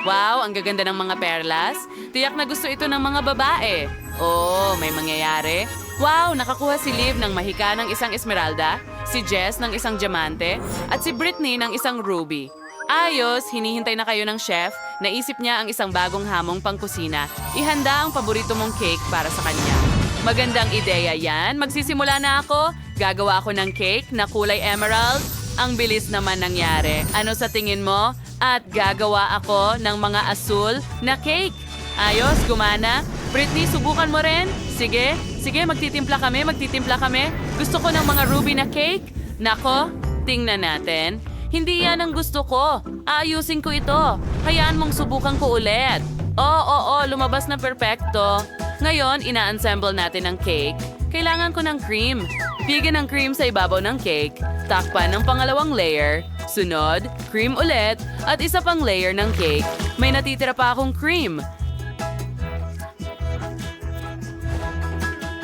Wow, ang gaganda ng mga perlas. Tiyak na gusto ito ng mga babae. Oh, may mangyayari. Wow, nakakuha si Liv ng mahika ng isang esmeralda, si Jess ng isang diamante, at si Britney ng isang ruby. Ayos, hinihintay na kayo ng chef. Naisip niya ang isang bagong hamong pangkusina. Ihanda ang paborito mong cake para sa kanya. Magandang ideya yan. Magsisimula na ako. Gagawa ako ng cake na kulay emerald. Ang bilis naman nangyari. Ano sa tingin mo? At gagawa ako ng mga asul na cake. Ayos, gumana. Britney, subukan mo rin. Sige, sige, magtitimpla kami, magtitimpla kami. Gusto ko ng mga ruby na cake. Nako, tingnan natin. Hindi yan ang gusto ko. Aayusin ko ito. Hayaan mong subukan ko ulit. Oo, oo, lumabas na perpekto. Ngayon, ina-assemble natin ang cake. Kailangan ko ng cream. Bigyan ng cream sa ibabaw ng cake. Takpan ng pangalawang layer. Sunod, cream ulit. At isa pang layer ng cake. May natitira pa akong cream.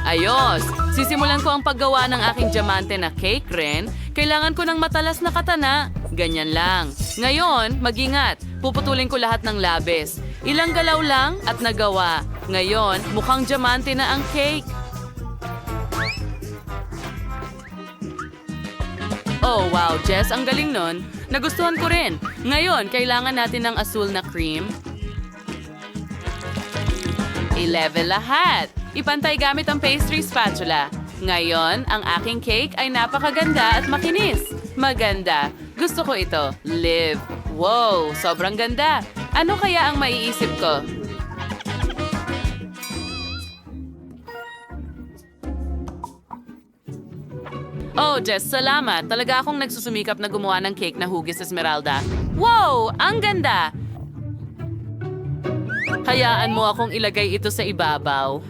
Ayos! Sisimulan ko ang paggawa ng aking diamante na cake rin. Kailangan ko ng matalas na katana. Ganyan lang. Ngayon, mag-ingat. Puputulin ko lahat ng labis. Ilang galaw lang at nagawa. Ngayon, mukhang diamante na ang cake. Oh, wow, Jess, ang galing nun. Nagustuhan ko rin. Ngayon, kailangan natin ng asul na cream. I-level lahat. Ipantay gamit ang pastry spatula. Ngayon, ang aking cake ay napakaganda at makinis. Maganda. Gusto ko ito. Live. Wow, sobrang ganda. Ano kaya ang maiisip ko? Oh, Jess, salamat. Talaga akong nagsusumikap na gumawa ng cake na hugis Esmeralda. Wow! Ang ganda! Hayaan mo akong ilagay ito sa ibabaw.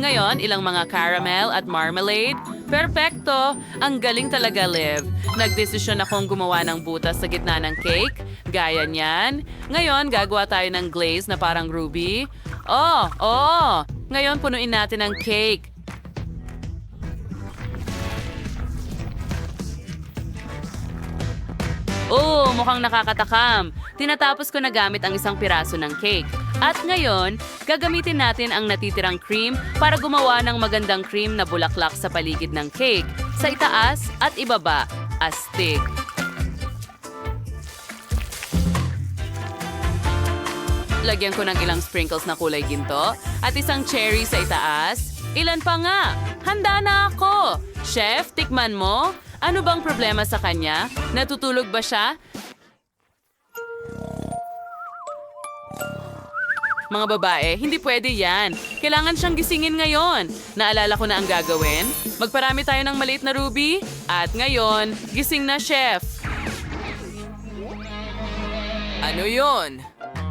Ngayon, ilang mga caramel at marmalade. Perfecto! Ang galing talaga, Liv. Nagdesisyon akong gumawa ng butas sa gitna ng cake. Gaya niyan. Ngayon, gagawa tayo ng glaze na parang ruby. Oh, oh! Ngayon, punuin natin ang cake. Oo, mukhang nakakatakam. Tinatapos ko na gamit ang isang piraso ng cake. At ngayon, gagamitin natin ang natitirang cream para gumawa ng magandang cream na bulaklak sa paligid ng cake, sa itaas at ibaba, astig. Lagyan ko ng ilang sprinkles na kulay ginto at isang cherry sa itaas. Ilan pa nga? Handa na ako! Chef, tikman mo. Ano bang problema sa kanya? Natutulog ba siya? Mga babae, hindi pwede yan. Kailangan siyang gisingin ngayon. Naalala ko na ang gagawin. Magparami tayo ng maliit na ruby. At ngayon, gising na chef. Ano yon?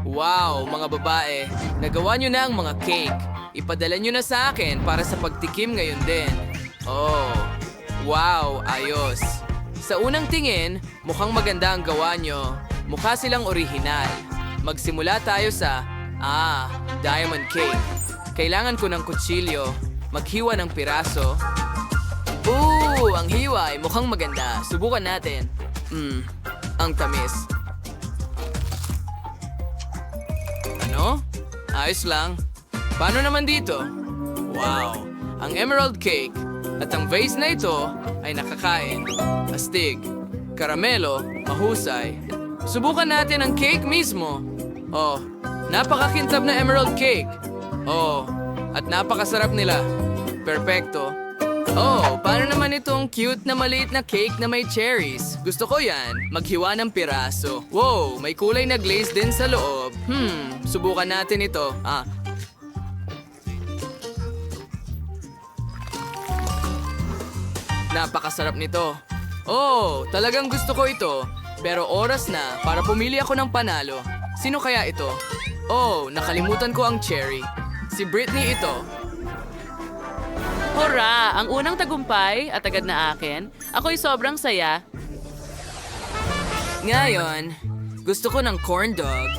Wow, mga babae. Nagawa nyo na ang mga cake. Ipadala nyo na sa akin para sa pagtikim ngayon din. Oh, wow, ayos. Sa unang tingin, mukhang maganda ang gawa nyo. Mukha silang orihinal. Magsimula tayo sa, ah, diamond cake. Kailangan ko ng kutsilyo. Maghiwa ng piraso. Ooh, ang hiwa ay mukhang maganda. Subukan natin. Hmm, ang tamis. Ano? Ayos lang. Paano naman dito? Wow! Ang emerald cake at ang vase na ito ay nakakain. Astig. Karamelo, mahusay. Subukan natin ang cake mismo. Oh, napakakintab na emerald cake. Oh, at napakasarap nila. Perfecto. Oh, paano naman itong cute na maliit na cake na may cherries? Gusto ko yan. Maghiwa ng piraso. Wow, may kulay na glaze din sa loob. Hmm, subukan natin ito. Ah. Napakasarap nito. Oh, talagang gusto ko ito. Pero oras na para pumili ako ng panalo. Sino kaya ito? Oh, nakalimutan ko ang cherry. Si Britney ito. Hurra! Ang unang tagumpay at agad na akin. Ako'y sobrang saya. Ngayon, gusto ko ng corn dog.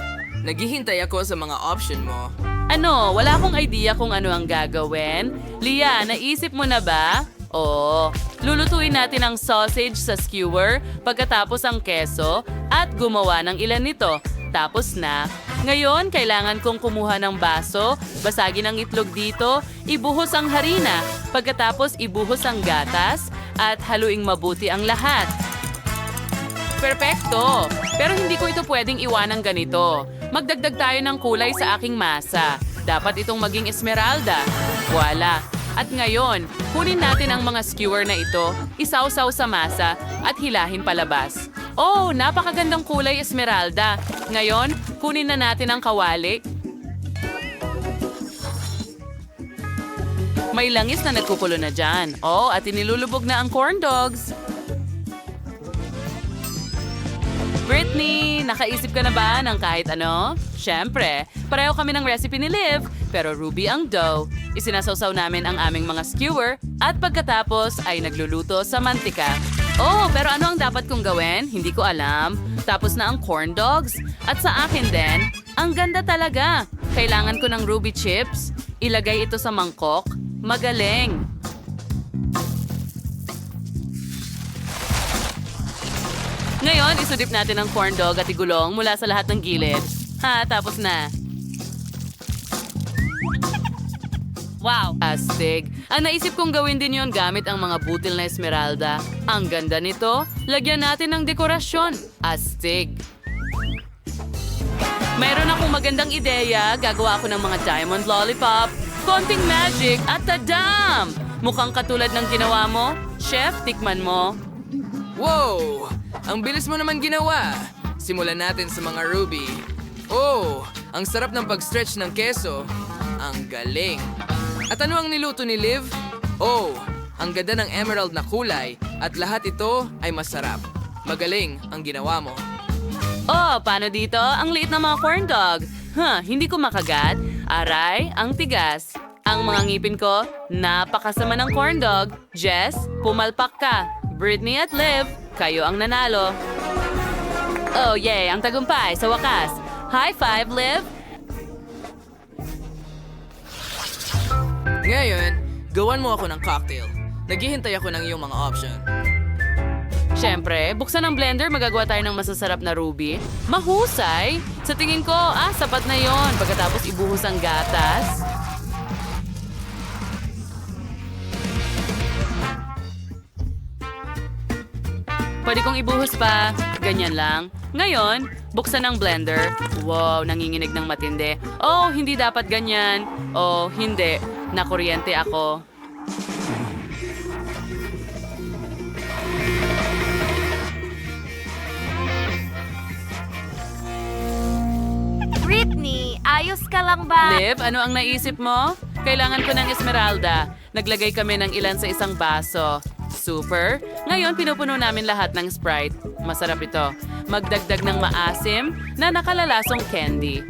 Naghihintay ako sa mga option mo. Ano, wala akong idea kung ano ang gagawin. Lia, naisip mo na ba? Oo. Lulutuin natin ang sausage sa skewer, pagkatapos ang keso, at gumawa ng ilan nito. Tapos na. Ngayon, kailangan kong kumuha ng baso, basagin ang itlog dito, ibuhos ang harina, pagkatapos ibuhos ang gatas, at haluing mabuti ang lahat. Perpekto! Pero hindi ko ito pwedeng iwanang ganito. Magdagdag tayo ng kulay sa aking masa. Dapat itong maging esmeralda. Wala. At ngayon, kunin natin ang mga skewer na ito, isawsaw sa masa, at hilahin palabas. Oh, napakagandang kulay esmeralda. Ngayon, kunin na natin ang kawali. May langis na nagkukulo na dyan. Oh, at inilulubog na ang corn dogs. Britney, nakaisip ka na ba ng kahit ano? Siyempre, pareho kami ng recipe ni Liv, pero Ruby ang dough. Isinasawsaw namin ang aming mga skewer at pagkatapos ay nagluluto sa mantika. Oh, pero ano ang dapat kong gawin? Hindi ko alam. Tapos na ang corn dogs. At sa akin din, ang ganda talaga. Kailangan ko ng ruby chips. Ilagay ito sa mangkok. Magaling. Ngayon, isudip natin ang corn dog at igulong mula sa lahat ng gilid. Ha, tapos na. Wow! Astig. Ang naisip kong gawin din yon gamit ang mga butil na esmeralda. Ang ganda nito. Lagyan natin ng dekorasyon. Astig. Mayroon akong magandang ideya. Gagawa ako ng mga diamond lollipop, konting magic at tadam! Mukhang katulad ng ginawa mo. Chef, tikman mo. Wow! Ang bilis mo naman ginawa. Simulan natin sa mga ruby. Oh, ang sarap ng pag-stretch ng keso. Ang galing. At ano ang niluto ni Liv? Oh, ang ganda ng emerald na kulay at lahat ito ay masarap. Magaling ang ginawa mo. Oh, paano dito? Ang liit na mga corn dog. Huh, hindi ko makagat. Aray, ang tigas. Ang mga ngipin ko, napakasama ng corn dog. Jess, pumalpak ka. Britney at Liv, kayo ang nanalo. Oh, yay, ang tagumpay sa wakas. High five, Liv. Ngayon, gawan mo ako ng cocktail. Naghihintay ako ng iyong mga option. Siyempre, buksan ang blender, magagawa tayo ng masasarap na ruby. Mahusay! Sa tingin ko, ah, sapat na yon. Pagkatapos ibuhos ang gatas. Pwede kong ibuhos pa. Ganyan lang. Ngayon, buksan ang blender. Wow, nanginginig ng matindi. Oh, hindi dapat ganyan. Oh, hindi. Nakuryente ako. Britney, ayos ka lang ba? Liv, ano ang naisip mo? Kailangan ko ng esmeralda. Naglagay kami ng ilan sa isang baso. Super. Ngayon, pinupuno namin lahat ng Sprite. Masarap ito. Magdagdag ng maasim na nakalalasong candy.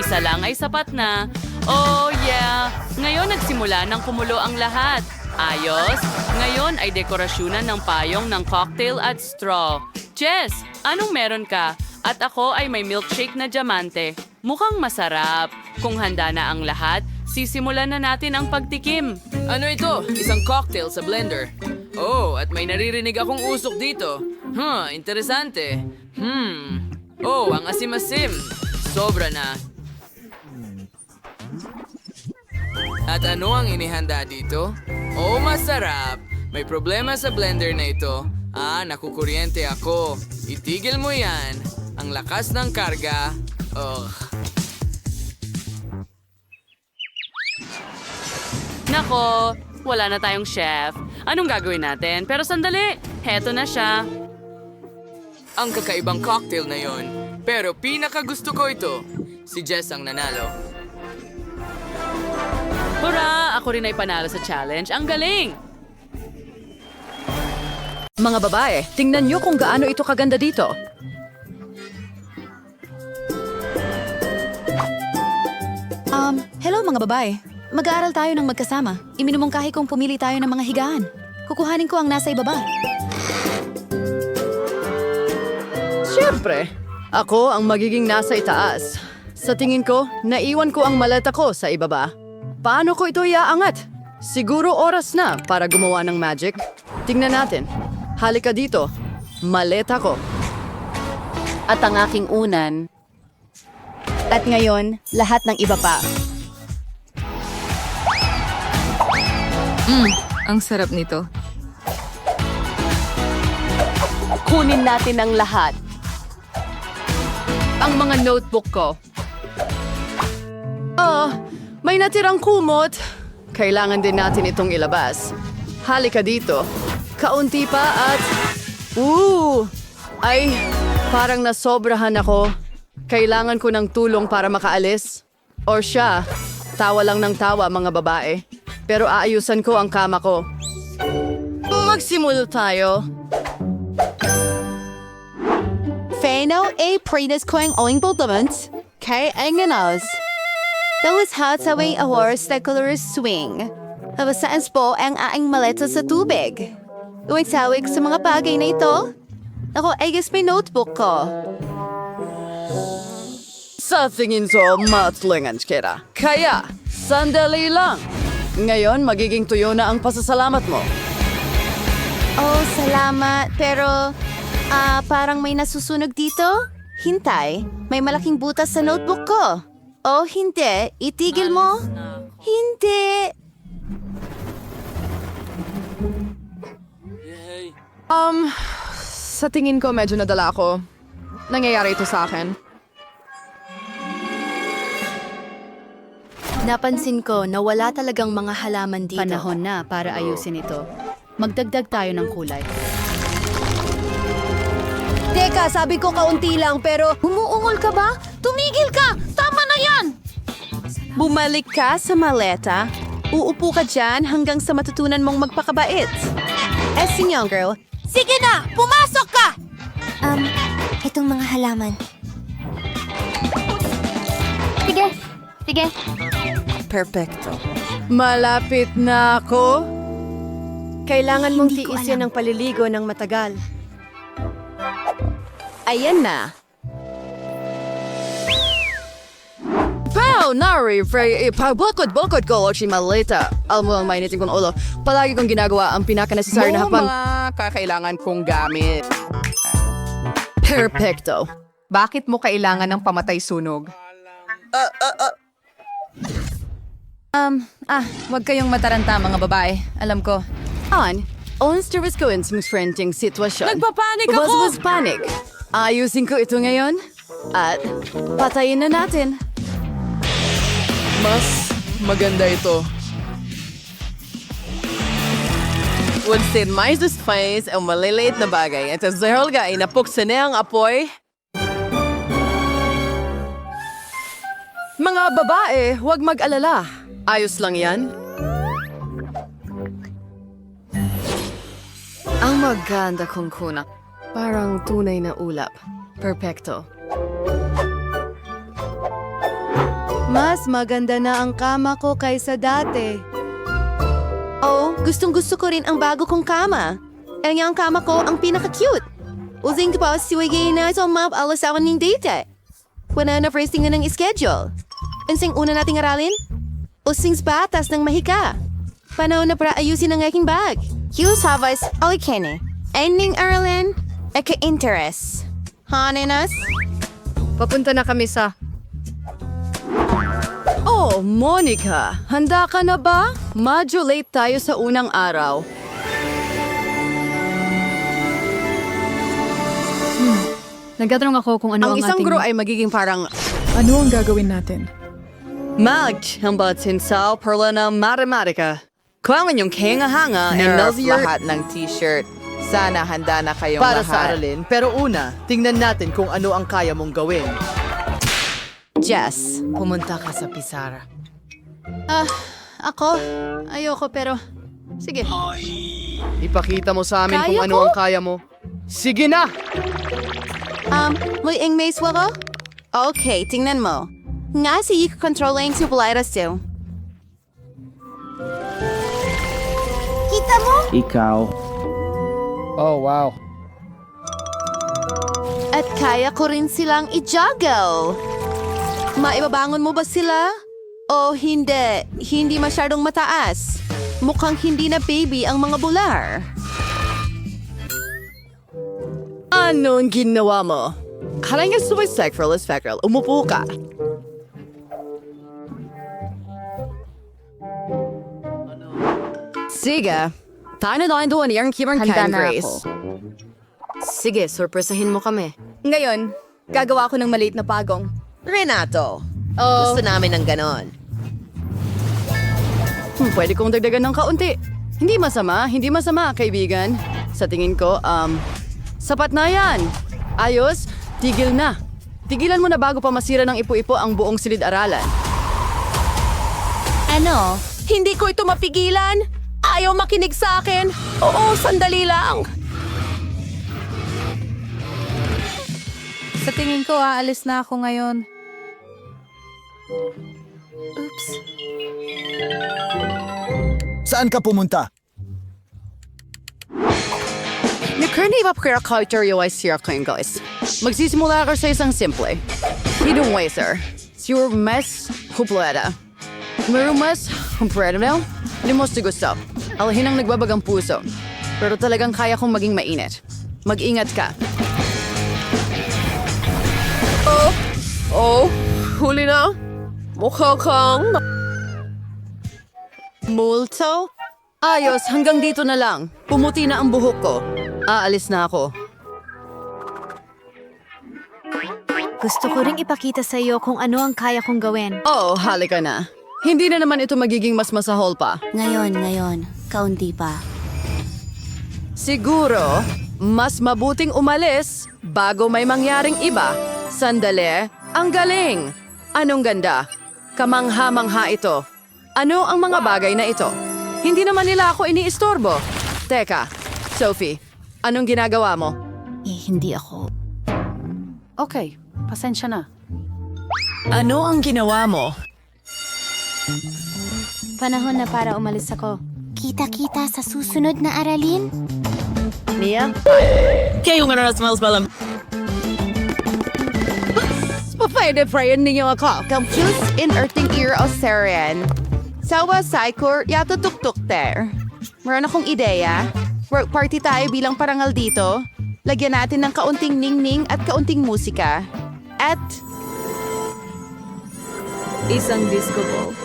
Isa lang ay sapat na. Oh, yeah. Ngayon nagsimula ng kumulo ang lahat. Ayos. Ngayon ay dekorasyonan ng payong ng cocktail at straw. Jess, anong meron ka? At ako ay may milkshake na diamante. Mukhang masarap. Kung handa na ang lahat, sisimulan na natin ang pagtikim. Ano ito? Isang cocktail sa blender. Oh, at may naririnig akong usok dito. Huh, interesante. Hmm. Oh, ang asim-asim. Sobra na. At ano ang inihanda dito? Oh, masarap. May problema sa blender na ito. Ah, nakukuryente ako. Itigil mo yan. Ang lakas ng karga. Ugh. Nako, wala na tayong chef. Anong gagawin natin? Pero sandali, heto na siya. Ang kakaibang cocktail na yon. Pero pinaka gusto ko ito. Si Jess ang nanalo. Hurra! Ako rin ay panalo sa challenge. Ang galing! Mga babae, tingnan nyo kung gaano ito kaganda dito. Um, hello mga babae. Mag-aaral tayo ng magkasama. Iminumungkahi kong pumili tayo ng mga higaan. Kukuhanin ko ang nasa ibaba. Siyempre, ako ang magiging nasa itaas. Sa tingin ko, naiwan ko ang maleta ko sa ibaba. Paano ko ito iaangat? Siguro oras na para gumawa ng magic. Tingnan natin. Halika dito. Maleta ko. at ang aking unan. At ngayon, lahat ng iba pa. Ang sarap nito. Kunin natin ang lahat. Ang mga notebook ko. Oh, may natirang kumot. Kailangan din natin itong ilabas. Halika dito. Kaunti pa at... Ooh! Ay, parang nasobrahan ako. Kailangan ko ng tulong para makaalis. Or siya, tawa lang ng tawa mga babae. Pero aayusan ko ang kama ko. Magsimula tayo. Fano a Prinas ko ang oing bultaments, kay Enganos. Tapos hat sa way a horse na color swing. Tapos saan po ang aing maleta sa tubig. Tuwing sawik sa mga bagay na ito. Ako, I guess may notebook ko. Sa tingin ko, matlingan kita. Kaya, sandali lang. Ngayon, magiging tuyo na ang pasasalamat mo. Oh, salamat. Pero, ah, parang may nasusunog dito? Hintay, may malaking butas sa notebook ko. Oh, hindi. Itigil mo. Hindi. Um, sa tingin ko medyo nadala ako. Nangyayari ito sa akin. Napansin ko na wala talagang mga halaman dito. Panahon na para ayusin ito. Magdagdag tayo ng kulay. Teka, sabi ko kaunti lang pero humuungol ka ba? Tumigil ka! Tama na yan! Bumalik ka sa maleta. Uupo ka dyan hanggang sa matutunan mong magpakabait. Eh, si young girl, sige na! Pumasok ka! Um, itong mga halaman. Sige. Perfecto. Malapit na ako. Kailangan mong Hindi ko tiisin alam. ng paliligo ng matagal. Ayan na. Pow! Nari, Frey, ipabukod-bukod ko si Maleta. Alam mo ang mainitin kong ulo. Palagi kong ginagawa ang pinaka-necessary na hapang... kakailangan kong gamit. Perfecto. Bakit mo kailangan ng pamatay sunog? Um, ah, huwag kayong mataranta mga babae. Alam ko. An, onsters ko in sprinting sitwasyon. Nagpapanik ako! Was was panic. Ayusin ko ito ngayon. At patayin na natin. Mas maganda ito. Wansin mais dos pães ang maliliit na bagay at sa Helga ay napuksan na ang apoy. Mga babae, huwag mag-alala. Ayos lang yan. Ang maganda kong kuna. Parang tunay na ulap. Perfecto. Mas maganda na ang kama ko kaysa dati. Oh, gustong gusto ko rin ang bago kong kama. Ang yung kama ko ang pinaka-cute. Using ko pa si Wigay na sa map alas ako ng date. Wala na na ng schedule. Unsing una nating aralin? Using batas ng mahika. Panahon na para ayusin ang aking bag. Hughes Havas, Alikene. Ending aralin, eka-interest. Hanenas? Papunta na kami sa... Oh, Monica! Handa ka na ba? Medyo late tayo sa unang araw. Nagtatanong ako kung ano Ang ang, isang ating... guro ay magiging parang... Ano ang gagawin natin? Mag, hambat sinsaw perla na matematika. Kung ang inyong kahanga ay Nerf nazier lahat ng t-shirt. Sana handa na kayong para lahat. sa aralin. Pero una, tingnan natin kung ano ang kaya mong gawin. Jess. Pumunta ka sa Pisara. Ah, ako? Ayoko pero... Sige. Ipakita mo sa amin Kaya kung ano ko? ang kaya mo. Sige na! Um, may ing may swallow? Okay, tingnan mo. Nga si controlling si Polaris too. Kita mo? Oh, wow. At kaya ko rin silang i-juggle. Maibabangon mo ba sila? O hindi? Hindi masyadong mataas. Mukhang hindi na baby ang mga bular. Anong ginawa mo? Halangin sa spectral is spectral. Umupo ka. Sige. Tayo na tayo doon yung kimang Handa na grace. ako. Sige, sorpresahin mo kami. Ngayon, gagawa ko ng maliit na pagong. Renato, Oh, gusto namin ng ganon. Hmm, pwede kong dagdagan ng kaunti. Hindi masama, hindi masama, kaibigan. Sa tingin ko, um, sapat na yan. Ayos, tigil na. Tigilan mo na bago pa masira ng ipo-ipo ang buong silid-aralan. Ano? Hindi ko ito mapigilan. Ayaw makinig sa akin. Oo, sandali lang. Sa tingin ko, aalis na ako ngayon. Saan ka pumunta? Kaya culture yung ay siya guys. Magsisimula ako sa isang simple. Hidong way, sir. Your mess, kupleta. Meron mas, kumpleto na? Limos to gusto. Alhin ang nagbabagang puso. Pero talagang kaya kong maging mainit. Mag-ingat ka. Oh, huli na. Mukha kang... Multo? Ayos, hanggang dito na lang. Pumuti na ang buhok ko. Aalis na ako. Gusto ko ring ipakita sa iyo kung ano ang kaya kong gawin. Oo, halika na. Hindi na naman ito magiging mas masahol pa. Ngayon, ngayon. Kaunti pa. Siguro, mas mabuting umalis bago may mangyaring iba. Sandali, ang galing! Anong ganda? Kamangha-mangha ito. Ano ang mga bagay na ito? Hindi naman nila ako iniistorbo. Teka, Sophie, anong ginagawa mo? Eh, hindi ako. Okay, pasensya na. Ano ang ginawa mo? Panahon na para umalis ako. Kita-kita sa susunod na aralin? Mia? Papayde prayan ninyo ako. Compute in earthing ear o seren. Sawa Sycor, yato tuktuk ter. Meron akong ideya. Work party tayo bilang parangal dito. Lagyan natin ng kaunting ningning at kaunting musika. At Isang disco ball.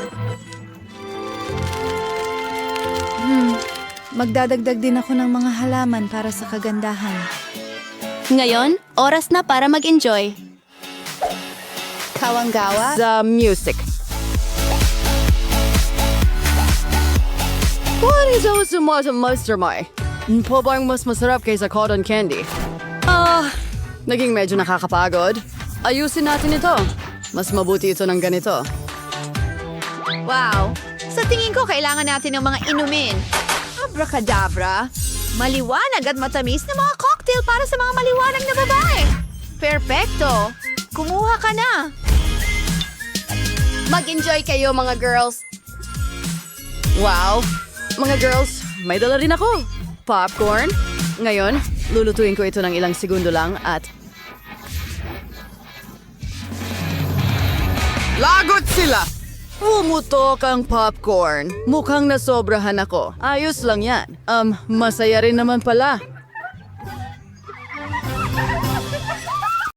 Magdadagdag din ako ng mga halaman para sa kagandahan. Ngayon, oras na para mag-enjoy. kawanggawa. The music. What is those tomato monster mo? Po bang mas masarap kaysa cotton candy? Ah, naging medyo nakakapagod. Ayusin natin ito. Mas mabuti ito ng ganito. Wow! Tingin ko, kailangan natin ng mga inumin. Abracadabra! Maliwanag at matamis na mga cocktail para sa mga maliwanag na babae. Perfecto! Kumuha ka na! Mag-enjoy kayo, mga girls. Wow! Mga girls, may dala rin ako. Popcorn. Ngayon, lulutuin ko ito ng ilang segundo lang at Lagot sila! Pumutok ang popcorn. Mukhang nasobrahan ako. Ayos lang yan. Um, masaya rin naman pala.